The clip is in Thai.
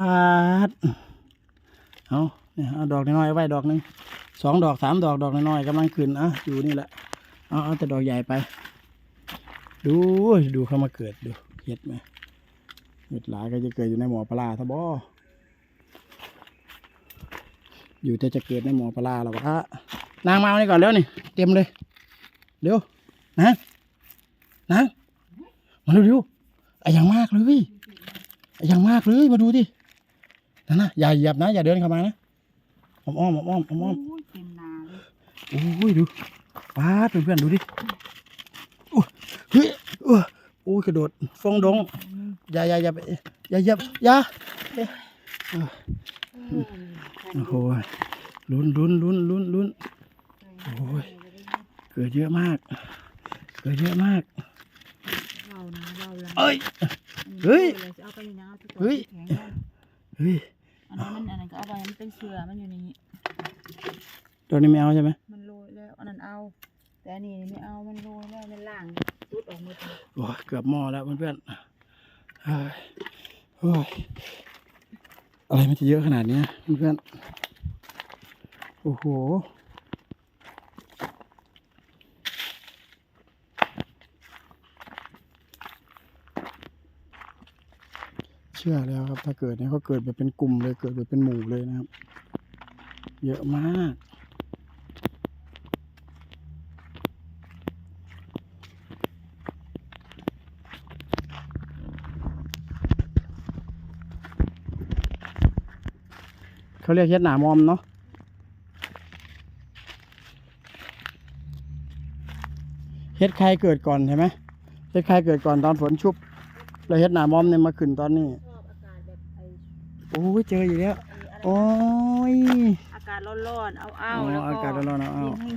ปาดเอาเนี่ยเอาดอกน้อยๆไว้ดอกหนึ่งสองดอกสามดอกดอกน้อยๆกำลังขึ้นอะอยู่นี่แหละเอาเอาแต่ดอกใหญ่ไป ดูดูเข้ามาเกิดดูเห็ดไหมเห็ดหลายก็จะเกิดอยู่ในหมอปลาทบออยู่แต่จะเกิดในหมอปลาหรอกฮะนางมาเอานี่ก่อนแล้วนี่เต็มเลยเดี๋ยวนะนางมาเร็วๆไออย่างมากเลยไออย่างมากเลยมาดูดิ นั่นนะอย่าเหยียบนะ อย่าเดินเข้ามานะอ้อมอ้อมอ้อมอ้อมอ้อมโอ้ยเต็มนาเลยโอ้ยดูป้าดเพื่อนๆดูดิโอ้ยเฮ้ยโอ้ยโอ้ยกระโดดฟองดงอย่าอย่าอย่าไปอย่าอย่าอย่าเอ๊ะโอ้โหลุ้นลุ้นลุ้นลุ้นลุ้นโอ้ยเกิดเยอะมาก เกิดเยอะมาก เรานะเราละเอ้ย เฮ้ย เอาไปนี่นะอาไปเฮ้ย แข็งนะ เฮ้ย อันนั้นมันอันนั้นก็เอาไปมันเป็นเสือมันอยู่ในนี้ ตัวนี้ไม่เอาใช่ไหมมันโรยแล้วอันนั้นเอา แต่อันนี้ไม่เอามันโรยแล้วมันล่างรุดออกหมดเลยโอ้ยเกือบหม้อแล้วเพื่อนๆเฮ้ยโอ้ยอะไรมันจะเยอะขนาดเนี้ยเพื่อนๆโอ้โห เชื่อแล้วครับ ถ้าเกิดเนี่ยเขาเกิดแบบเป็นกลุ่มเลยเกิดแบบเป็นหมู่เลยนะครับ เยอะมากเขาเรียกเฮ็ดหนามอมเนาะเฮ็ดใครเกิดก่อนใช่ไหมเฮ็ดใครเกิดก่อนตอนฝนชุบ แล้วเฮ็ดหนามอมเนี่ยมาขึ้นตอนนี้ โอ้ยเจออยู่แล้วไอ้อะไรโอ้ย อากาศร้อนๆเอาอ๋เอาอแล้วก็อากาศร้อนๆเอาเอาดินแห้ง